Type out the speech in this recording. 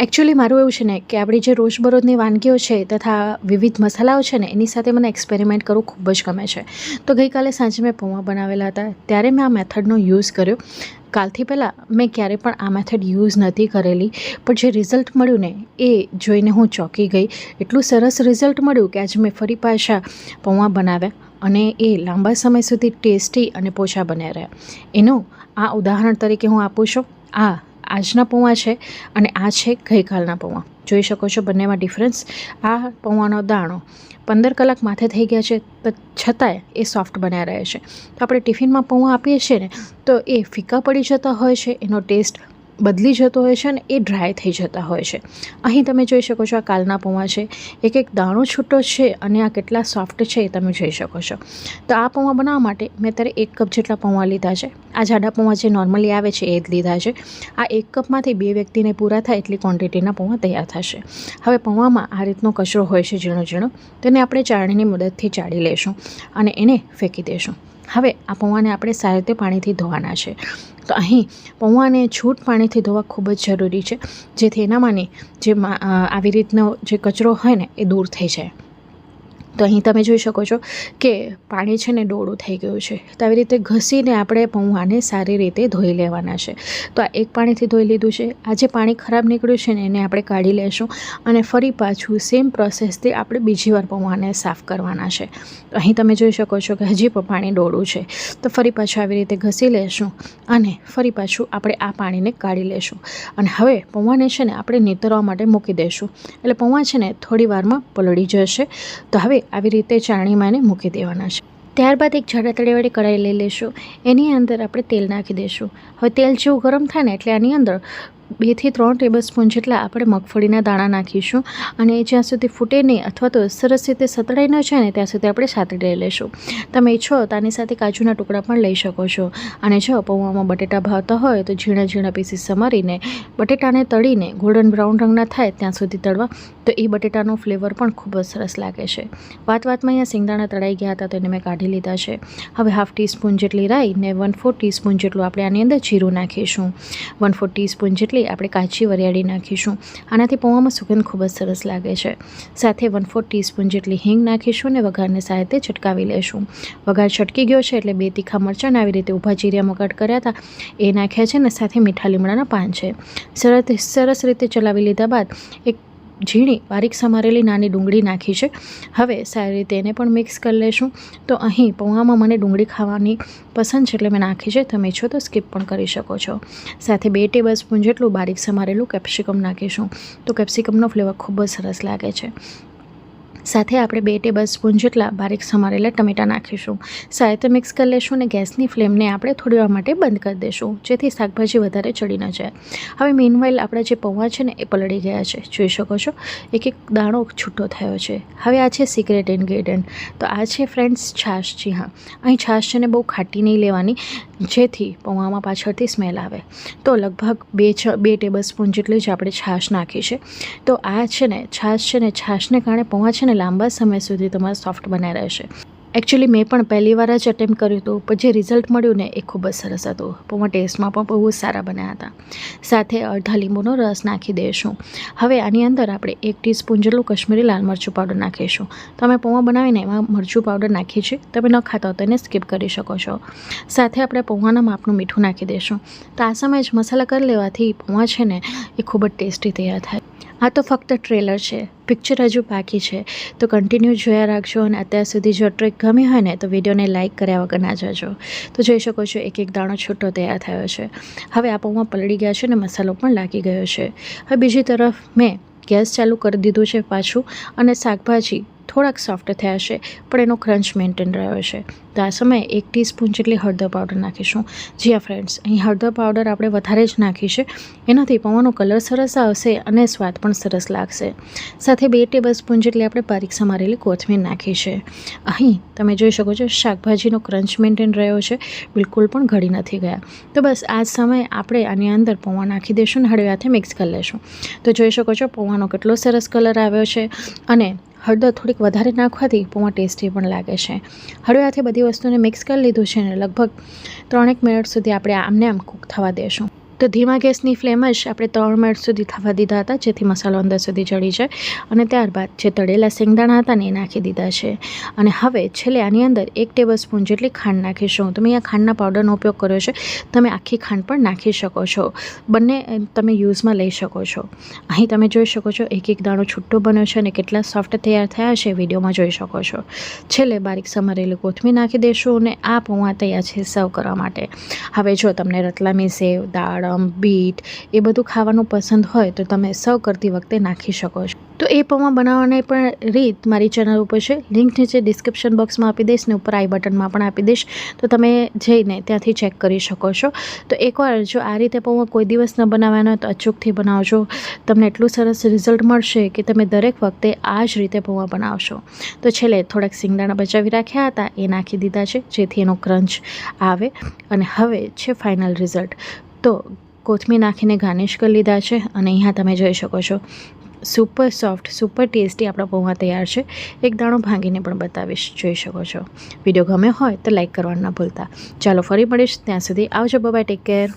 Actually મારું એવું છે ને કે આપણી જે રોજબરોજની વાનગીઓ છે તથા વિવિધ મસાલાઓ છે ને, એની સાથે મને એક્સપેરિમેન્ટ કરવું ખૂબ જ ગમે છે. તો ગઈકાલે સાંજે મેં પૌવા બનાવેલા હતા. ત્યારે મેં આ મેથડનો યુઝ કર્યો. કાલથી પહેલાં મેં ક્યારે પણ આ મેથડ યુઝ નથી કરેલી. પણ જે રિઝલ્ટ મળ્યું ને, એ જોઈને હું ચોંકી ગઈ. એટલું સરસ રિઝલ્ટ મળ્યું કે આજે મેં ફરી પાછા પૌવા બનાવ્યા અને એ લાંબા સમય સુધી ટેસ્ટી અને પોછા બન્યા રહ્યા. એનું આ ઉદાહરણ તરીકે હું આપું છું. આ આજના પૌવા છે અને આ છે ગઈકાલના પૌવા જોઈ શકો છો બંનેમાં ડિફરન્સ આ પૌવાનો દાણો પંદર કલાક માથે થઈ ગયા છે તો છતાંય એ સોફ્ટ બન્યા રહે છે. તો આપણે ટિફિનમાં પૌવા આપીએ છીએ ને, તો એ ફીકા પડી જતા હોય છે, એનો ટેસ્ટ બદલી જતો હોય છે અને એ ડ્રાય થઈ જતા હોય છે. અહીં તમે જોઈ શકો છો આ કાલના પૌવા છે. એક એક દાણો છૂટો છે અને આ કેટલા સોફ્ટ છે એ તમે જોઈ શકો છો. તો આ પૌવા બનાવવા માટે મેં ત્યારે એક કપ જેટલા પૌવા લીધા છે. આ જાડા પૌવા જે નોર્મલી આવે છે એ જ લીધા છે. આ એક કપમાંથી બે વ્યક્તિને પૂરા થાય એટલી ક્વોન્ટિટીના પૌવા તૈયાર થશે. હવે પૌવામાં આ રીતનો કચરો હોય છે ઝીણો ઝીણો તેને આપણે ચાળણીની મદદથી ચાળી લઈશું અને એને ફેંકી દેશું. હવે આ પૌવાને આપણે સારી રીતે પાણીથી ધોવાના છે. તો અહીં પૌવાને છૂટ પાણીથી ધોવા ખૂબ જ જરૂરી છે, જેથી એનામાંની જે આવી રીતનો જે કચરો હોય ને, એ દૂર થઈ જાય. તો અહીં તમે જોઈ શકો છો કે પાણી છે ને ડોળું થઈ ગયું છે. તો આવી રીતે ઘસીને આપણે પૌવાને સારી રીતે ધોઈ લેવાના છે. તો આ એક પાણીથી ધોઈ લીધું છે. આ જે પાણી ખરાબ નીકળ્યું છે ને એને આપણે કાઢી લેશું અને ફરી પાછું સેમ પ્રોસેસથી આપણે બીજી વાર પૌવાને સાફ કરવાના છે. તો અહીં તમે જોઈ શકો છો કે હજી પણ પાણી ડોળું છે. તો ફરી પાછું આવી રીતે ઘસી લેશું અને ફરી પાછું આપણે આ પાણીને કાઢી લેશું. અને હવે પૌવાને છે ને આપણે નીતરવા માટે મૂકી દઈશું એટલે પૌવા છે ને થોડી વારમાં પલળી જશે. તો હવે આવી રીતે ચાણીમાંને મૂકી દેવાના છે. ત્યારબાદ એક જાડા તળેવાળી કઢાઈ લઈ લેશું. એની અંદર આપણે તેલ નાખી દઈશું હવે તેલ જેવું ગરમ થાય ને એટલે આની અંદર બેથી ત્રણ ટેબલ સ્પૂન જેટલા આપણે મગફળીના દાણા નાખીશું અને જ્યાં સુધી ફૂટે નહીં અથવા તો સરસ રીતે સતળાઈ ન જાય ને ત્યાં સુધી આપણે સાતળી લઈ લઈશું તમે ઈચ્છો તો આની સાથે કાજુના ટુકડા પણ લઈ શકો છો. અને જો પૌવામાં બટેટા ભાવતા હોય તો ઝીણા ઝીણા પીસીસ સમારીને બટેટાને તળીને ગોલ્ડન બ્રાઉન રંગના થાય ત્યાં સુધી તળવા તો એ બટેટાનો ફ્લેવર પણ ખૂબ જ સરસ લાગે છે. વાત વાતમાં અહીંયા સિંગદાણા તળાઈ ગયા હતા તો એને મેં કાઢી લીધા છે. હવે હાફ ટીસ્પૂન જેટલી રાઈ ને વન ફોર ટીસ્પૂન જેટલું આપણે આની અંદર જીરું નાખીશું. વન ફોર ટીસ્પૂન જેટલી આપણે કાચી વરિયાળી નાખીશું. આનાથી પૌવામાં સુગંધ ખૂબ જ સરસ લાગે છે. સાથે વન ફોર ટીસ્પૂન જેટલી હિંગ નાખીશું અને વઘારને સાથે છટકાવી લેશું. વઘાર છટકી ગયો છે એટલે બે તીખા મરચાં આવી રીતે ઊભા જીરિયામાં કટ કર્યા હતા. એ નાખ્યા છે ને સાથે મીઠા લીમડાના પાન છે. સરસ સરસ રીતે ચલાવી લીધા બાદ એક ઝીણી બારીક સમારેલી નાની ડુંગળી નાખી છે. હવે સારી રીતે એને પણ મિક્સ કરી લેશું. તો અહીં પૌવામાં મને ડુંગળી ખાવાની પસંદ છે એટલે મેં નાખી છે. તમે છો તો સ્કીપ પણ કરી શકો છો. સાથે બે ટેબલ સ્પૂન જેટલું બારીક સમારેલું કેપ્સિકમ નાખીશું. તો કેપ્સિકમનો ફ્લેવર ખૂબ જ સરસ લાગે છે. સાથે આપણે બે ટેબલ સ્પૂન જેટલા બારીક સમારેલા ટમેટાં નાખીશું. સાથે મિક્સ કરી લેશું અને ગેસની ફ્લેમને આપણે થોડી વાર માટે બંધ કરી દઈશું જેથી શાકભાજી વધારે ચડી ન જાય. હવે મીનવાઇલ આપણા જે પૌવા છે ને, એ પલળી ગયા છે. જોઈ શકો છો, એક એક દાણો છૂટો થયો છે. હવે આ છે સિક્રેટ ઇન્ગ્રેડિયન્ટ તો આ છે ફ્રેન્ડ્સ છાશ જી હા. અહીં છાશ છે ને બહુ ખાટી નહીં લેવાની. જેથી પૌવામાં પાછળથી સ્મેલ આવે. તો લગભગ બે છ, બે ટેબલ સ્પૂન જેટલી જ આપણે છાશ નાખી છે. તો આ છે ને, છાશ છે ને, છાશને કારણે પૌવા છે ને લાંબા સમય સુધી તમારા સોફ્ટ બન્યા રહેશે. એકચ્યુઅલી મેં પણ પહેલી વાર જ અટેમ્પ કર્યું હતું, પણ જે રિઝલ્ટ મળ્યું ને એ ખૂબ જ સરસ હતું. પૌવા ટેસ્ટમાં પણ બહુ જ સારા બન્યા હતા. સાથે અડધા લીંબુનો રસ નાખી દઈશું હવે આની અંદર આપણે એક ટીસ્પૂન જેટલું કશ્મીરી લાલ મરચું પાવડર નાખીશું. તમે પૌવા બનાવીને એમાં મરચું પાવડર નાખી છે તમે ન ખાતા તો એને સ્કીપ કરી શકો છો. સાથે આપણે પૌવાના માપનું મીઠું નાખી દઈશું તો આ સમયે જ મસાલા કરી લેવાથી પૌવા છે ને એ ખૂબ જ ટેસ્ટી તૈયાર થાય. આ તો ફક્ત ટ્રેલર છે. પિક્ચર હજુ બાકી છે. તો કન્ટિન્યુ જોયા રાખજો અને અત્યાર સુધી જો ટ્રેક ગમી હોય ને, તો વિડીયોને લાઇક કર્યા વગર ના જજો. તો જોઈ શકો છો એક એક દાણો છૂટો તૈયાર થયો છે. હવે આ પલળી ગયા છે અને મસાલો પણ લાગી ગયો છે. હવે બીજી તરફ મેં ગેસ ચાલુ કરી દીધું છે પાછું અને શાકભાજી થોડાક સોફ્ટ થયા છે પણ એનો ક્રંચ મેન્ટેન રહ્યો છે તો આ સમયે એક ટીસ્પૂન જેટલી હળદર પાવડર નાખીશું. જી આ ફ્રેન્ડ્સ અહીં હળદર પાવડર આપણે વધારે જ નાખી છે એનાથી પૌવાનો કલર સરસ આવશે અને સ્વાદ પણ સરસ લાગશે. સાથે બે ટેબલ સ્પૂન જેટલી આપણે બારીક સમારેલી કોથમીર નાખી છે અહીં તમે જોઈ શકો છો, શાકભાજીનો ક્રંચ મેન્ટેન રહ્યો છે, બિલકુલ પણ ઘડી નથી ગયા. તો બસ આ સમયે આપણે આની અંદર પૌવા નાખી દઈશું અને હળવે હાથે મિક્સ કરી લેશું તો જોઈ શકો છો, પૌવાનો કેટલો સરસ કલર આવ્યો છે અને હળદર થોડીક વધારે નાખવાથી પૌવા ટેસ્ટી પણ લાગે છે. હળવે હાથે બધી વસ્તુને મિક્સ કરી લીધું છે ને લગભગ ત્રણેક મિનિટ સુધી આપણે આમને આમ કૂક થવા દેશું. તો ધીમા ગેસની ફ્લેમ જ આપણે ત્રણ મિનિટ સુધી થવા દીધા હતા, જેથી મસાલો અંદર સુધી ચડી જાય. અને ત્યારબાદ જે તળેલા શેંગદાણા હતા ને એ નાખી દીધા છે. અને હવે છેલ્લે આની અંદર એક ટેબલ સ્પૂન જેટલી ખાંડ નાખીશું. તમે અહીંયા ખાંડના પાવડરનો ઉપયોગ કર્યો છે. તમે આખી ખાંડ પણ નાખી શકો છો. બંને તમે યુઝમાં લઈ શકો છો. અહીં તમે જોઈ શકો છો, એક એક દાણો છૂટો બન્યો છે અને કેટલા સોફ્ટ તૈયાર થયા છે વિડીયોમાં જોઈ શકો છો. છેલ્લે બારીક સમારેલી કોથમીર નાખી દેશું અને આ પૌવા તૈયાર છે સર્વ કરવા માટે. હવે જો તમને રતલામી સેવ દાડમ બીટ એ બધું ખાવાનું પસંદ હોય તો તમે સર્વ કરતી વખતે નાખી શકો છો. તો એ પૌવા બનાવવાની પણ રીત મારી ચેનલ ઉપર છે. લિંક નીચે ડિસ્ક્રિપ્શન બોક્સમાં આપી દઈશ ને ઉપર આઈ બટનમાં પણ આપી દઈશ. તો તમે જઈને ત્યાંથી ચેક કરી શકો છો. તો એકવાર જો આ રીતે પૌવા કોઈ દિવસ ન બનાવવાનો હોય તો અચૂકથી બનાવજો. તમને એટલું સરસ રિઝલ્ટ મળશે કે તમે દરેક વખતે આ જ રીતે પૌવા બનાવશો. તો છેલ્લે થોડાક સિંગદાણા બચાવી રાખ્યા હતા. એ નાખી દીધા છે. જેથી એનો ક્રંચ આવે. અને હવે છે ફાઇનલ રિઝલ્ટ તો કોથમીર નાખીને ગાર્નિશ કરી લીધા છે અને અહીંયા તમે જોઈ શકો છો. સુપર સોફ્ટ, સુપર ટેસ્ટી આપણા પૌવા તૈયાર છે. એક દાણો ભાંગીને પણ બતાવીશ, જોઈ શકો છો. વીડિયો ગમે હોય તો લાઈક કરવાનું ના ભૂલતા. ચાલો ફરી મળીશ ત્યાં સુધી આવજો. Bye take care